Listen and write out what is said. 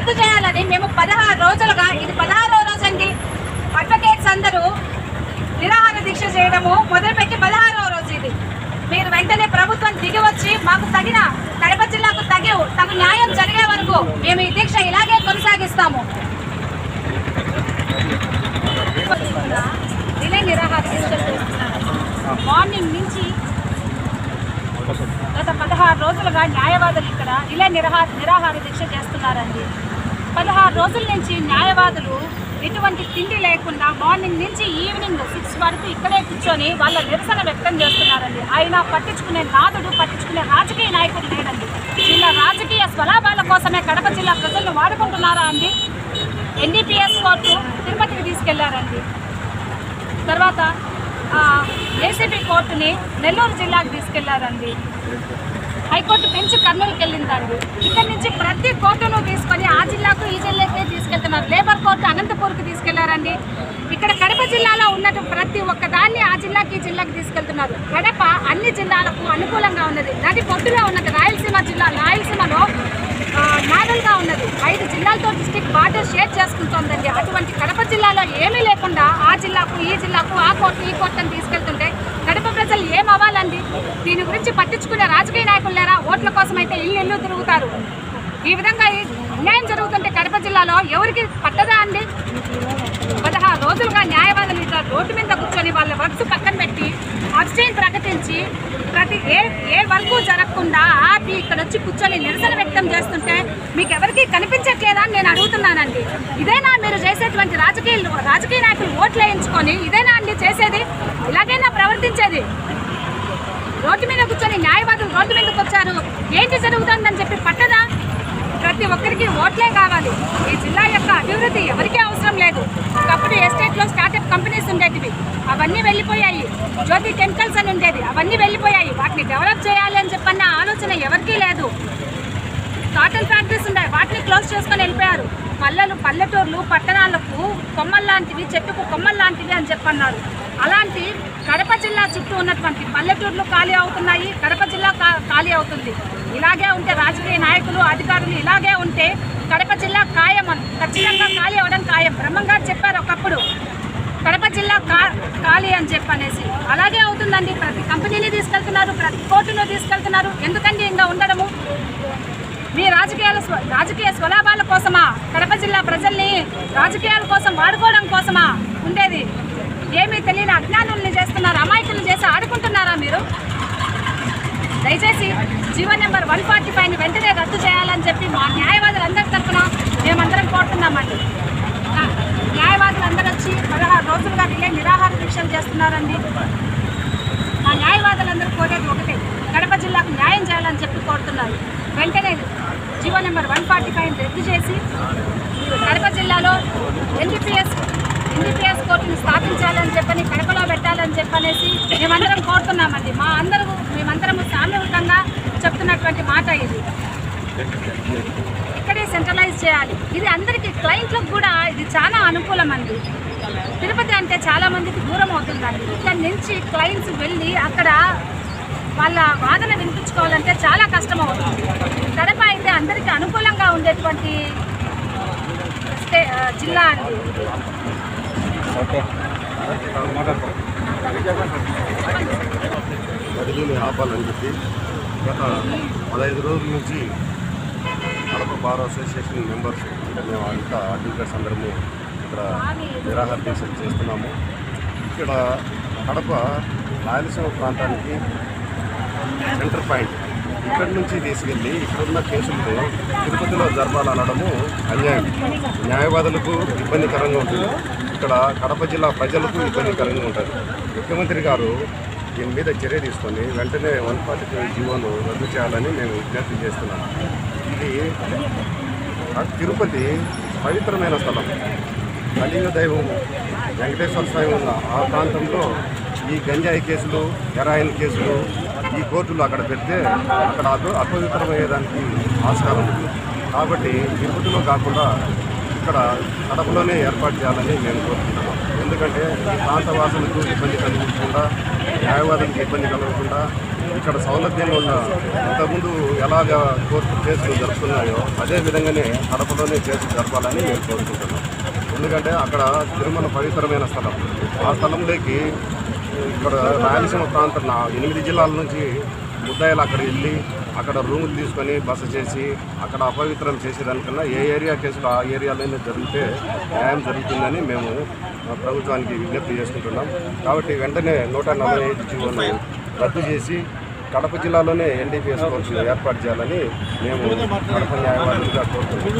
రద్దు చేయాలని మేము పదహారు రోజులుగా ఇది పదహారో రోజు అండి. అడ్వకేట్స్ అందరూ నిరాహార దీక్ష చేయడము మొదలుపెట్టి పదహారవ రోజు ఇది. మీరు వెంటనే ప్రభుత్వం దిగి వచ్చి మాకు తగిన కడప జిల్లాకు తగి తగు న్యాయం జరిగే వరకు మేము ఈ దీక్ష ఇలాగే కొనసాగిస్తాము. నిరాహార చేస్తున్నారు మార్నింగ్ నుంచి పదహారు రోజులుగా న్యాయవాదులు ఇక్కడ ఇలా నిరాహార నిరాహార దీక్ష చేస్తున్నారండి. పదహారు రోజుల నుంచి న్యాయవాదులు ఎటువంటి తిండి లేకుండా మార్నింగ్ నుంచి ఈవినింగ్ సిక్స్ వరకు ఇక్కడే కూర్చొని వాళ్ళ నిరసన వ్యక్తం చేస్తున్నారండి. ఆయన పట్టించుకునే నాదుడు పట్టించుకునే రాజకీయ నాయకుడు లేడండి. ఇలా రాజకీయ స్వలాభాల కోసమే కడప జిల్లా ప్రజలను వాడుకుంటున్నారా అండి? ఎన్డీపీఎస్ కోర్టు తిరుపతికి తీసుకెళ్ళారండి. తర్వాత ఏసీబీ కోర్టుని నెల్లూరు జిల్లాకు తీసుకెళ్ళారండి. హైకోర్టు బెంచ్ కర్నూలుకి వెళ్ళిందండి. ఇక్కడ నుంచి ప్రతి కోర్టును తీసుకొని ఆ జిల్లాకు ఈ జిల్లాకే తీసుకెళ్తున్నారు. లేబర్ కోర్టు అనంతపూర్కి తీసుకెళ్ళారండి. ఇక్కడ కడప జిల్లాలో ఉన్నట్టు ప్రతి ఒక్క దాన్ని ఆ జిల్లాకి ఈ జిల్లాకి తీసుకెళ్తున్నారు. కడప అన్ని జిల్లాలకు అనుకూలంగా ఉన్నది. నది పొట్టుగా ఉన్నది. రాయలసీమ జిల్లా రాయలసీమలో ఆ, నాగల్గా ఉన్నది. ఐదు జిల్లాలతో డిస్టిక్ బార్డర్ షేర్ చేసుకుంటోందండి. అటువంటి కడప జిల్లాలో ఏమీ లేకుండా ఆ జిల్లాకు ఈ జిల్లాకు ఆ కోర్టు ఈ కోర్టు అని తీసుకెళ్తుంటే కడప ప్రజలు ఏం అవ్వాలండి దీని గురించి పట్టించుకునే రాజకీయ నాయకులు లేరా? ఓట్ల కోసం అయితే ఇల్లు ఇల్లు తిరుగుతారు. ఈ విధంగా ఈ అన్యాయం జరుగుతుంటే కడప జిల్లాలో ఎవరికి పట్టదా అండి? పదహారు రోజులుగా న్యాయవాదులు ఇట్లా రోడ్డు మీద కూర్చొని వాళ్ళ వర్క్స్ పక్కన పెట్టి అబ్స్టైన్ ప్రకటించి ప్రతి ఏ ఏ వర్క్ జరగకుండా ఆపి ఇక్కడ వచ్చి కూర్చొని నిరసన వ్యక్తం చేస్తుంటే మీకు ఎవరికి కనిపించట్లేదా అని నేను అడుగుతున్నానండి. ఇదేనా మీరు చేసేటువంటి రాజకీయ రాజకీయ నాయకులు ఓట్లు వేయించుకొని ఇదేనా అండి చేసేది? ఇలాగైనా ప్రవర్తించేది? రోడ్డు మీద కూర్చొని న్యాయవాదులు రోడ్డు మీదకి వచ్చారు. ఏంటి జరుగుతుందని చెప్పి పట్టదా? ప్రతి ఒక్కరికి ఓట్లే కావాలి. ఈ జిల్లా యొక్క అభివృద్ధి ఎవరికీ అవసరం లేదు. ఒకప్పుడు ఎస్టేట్లో స్టార్టప్ కంపెనీస్ ఉండేటివి. అవన్నీ వెళ్ళిపోయాయి. జ్యోతి కెమికల్స్ అని ఉండేది. అవన్నీ వెళ్ళిపోయాయి. వాటిని డెవలప్ చేయాలి అని చెప్పన్న ఆలోచన ఎవరికీ లేదు. కాటన్ ఫ్యాక్టరీస్ ఉన్నాయి. వాటిని క్లోజ్ చేసుకొని వెళ్ళిపోయారు. పల్లెలు పల్లెటూర్లు పట్టణాలకు కొమ్మల్లాంటివి చెట్టుకు కొమ్మల్లాంటివి అని చెప్పన్నారు. అలాంటి కడప జిల్లా చుట్టూ ఉన్నటువంటి పల్లెటూర్లు ఖాళీ అవుతున్నాయి. కడప జిల్లా కా- ఖాళీ అవుతుంది. ఇలాగే ఉంటే రాజకీయ నాయకులు అధికారులు ఇలాగే ఉంటే కడప జిల్లా ఖాయం ఖచ్చితంగా ఖాళీ అవ్వడం ఖాయం. బ్రహ్మంగా చెప్పారు ఒకప్పుడు. కడప జిల్లా కా ఖాళీ అని చెప్పనేసి. అలాగే అవుతుందండి. ప్రతి కంపెనీని తీసుకెళ్తున్నారు ప్రతి కోర్టును తీసుకెళ్తున్నారు. ఎందుకండి ఇంకా ఉండడము? మీ రాజకీయాల స్వ- రాజకీయ స్వలాభాల కోసమా? కడప జిల్లా ప్రజల్ని రాజకీయాల కోసం వాడుకోవడం కోసమా? ఉండేది. ఏమీ తెలియని అజ్ఞానుల్ని చేస్తున్నారు అమాయకులు చేసి ఆడుకుంటున్నారా మీరు? దయచేసి జీవో నెంబర్ వన్ ఫార్టీ ఫైవ్ని వెంటనే రద్దు చేయాలని చెప్పి మా న్యాయవాదులందరి తరఫున మేమందరం కోరుతున్నామండి. న్యాయవాదులు న్యాయవాదులందరూ వచ్చి పదహారు రోజులుగా రిలే నిరాహార దీక్షలు చేస్తున్నారండి. మా న్యాయవాదులందరూ కోరేది ఒకటే కడప జిల్లాకు న్యాయం చేయాలని చెప్పి కోరుతున్నారు. వెంటనే GO number one forty five రద్దు చేసి కడప జిల్లాలో ఎన్డీపీఎస్ ఎన్డీపీఎస్ కోర్టుని స్థాపించాలని చెప్పని కడపలో పెట్టాలని చెప్పనేసి మేమందరం కోరుతున్నామండి మా అందరూ మేమందరము సామూహికంగా చెప్తున్నటువంటి మాట ఇది. ఇక్కడే సెంట్రలైజ్ చేయాలి. ఇది అందరికీ క్లయింట్లకు కూడా ఇది చాలా అనుకూలం అండి తిరుపతి అంటే చాలా మందికి దూరం అవుతుందండి. ఇక్కడ నుంచి క్లయింట్స్ వెళ్ళి అక్కడ వాళ్ళ వాదన వినిపించుకోవాలంటే చాలా కష్టం అవుతుంది కడప అయితే అందరికీ అనుకూలంగా ఉండేటువంటి జిల్లా అండి బదిలీని ఆపాలని చెప్పి గత పదహైదు రోజుల నుంచి కడప బార్ అసోసియేషన్ మెంబర్స్ మేము అంతా అడ్వకేట్స్ అందరము ఇక్కడ నిరాహార దీక్షలు చేస్తున్నాము. ఇక్కడ కడప రాయలసీమ ప్రాంతానికి సెంటర్ పాయింట్ ఇక్కడి నుంచి తీసుకెళ్ళి ఇక్కడున్న కేసులతో తిరుపతిలో జరపాలనడము అన్యాయం. న్యాయవాదులకు ఇబ్బందికరంగా ఉంటుంది. ఇక్కడ కడప జిల్లా ప్రజలకు ఇబ్బందికరంగా ఉంటుంది ముఖ్యమంత్రి గారు దీని మీద చర్య తీసుకొని వెంటనే వన్ ఫార్టీ ఫైవ్ జీవోను రద్దు చేయాలని మేము విజ్ఞప్తి చేస్తున్నాం. ఇది తిరుపతి పవిత్రమైన స్థలం. కలియుగ దైవం వెంకటేశ్వర స్వామి ఉన్న ఆ ప్రాంతంలో ఈ గంజాయి కేసులు హెరాయిన్ కేసులు ఈ కోర్టులు అక్కడ పెడితే అక్కడ అపవిత్రమయ్యేదానికి ఆస్కారం ఉంది. కాబట్టి తిరుపతిలో కాకుండా ఇక్కడ కడపలోనే ఏర్పాటు చేయాలని మేము కోరుకుంటున్నాం. ఎందుకంటే ఈ ప్రాంత వాసులకు ఇబ్బంది కలిగించకుండా న్యాయవాదులకు ఇబ్బంది కలగకుండా ఇక్కడ సౌలభ్యంగా ఉన్న ఇంతకుముందు ఎలాగ కోర్టు కేసులు జరుపుతున్నాయో అదే విధంగానే కడపలోనే కేసు జరపాలని మేము కోరుకుంటున్నాం. ఎందుకంటే అక్కడ తిరుమల పవిత్రమైన స్థలం. ఆ స్థలంలోకి ఇక్కడ రాయలసీమ ప్రాంతం నా ఎనిమిది జిల్లాల నుంచి ముద్దాయిలు అక్కడ వెళ్ళి అక్కడ రూములు తీసుకొని బస చేసి అక్కడ అపవిత్రం చేసేదానికన్నా ఏ ఏరియా కేసులు ఆ ఏరియాలోనే జరిగితే న్యాయం జరుగుతుందని మేము ప్రభుత్వానికి విజ్ఞప్తి చేసుకుంటున్నాం. కాబట్టి వెంటనే నూట నలభై ఐదు జీవోను రద్దు చేసి కడప జిల్లాలోనే ఎన్డీపీఎస్ కోర్సులు ఏర్పాటు చేయాలని మేము కడప న్యాయవాదులుగా కోరుతున్నాం.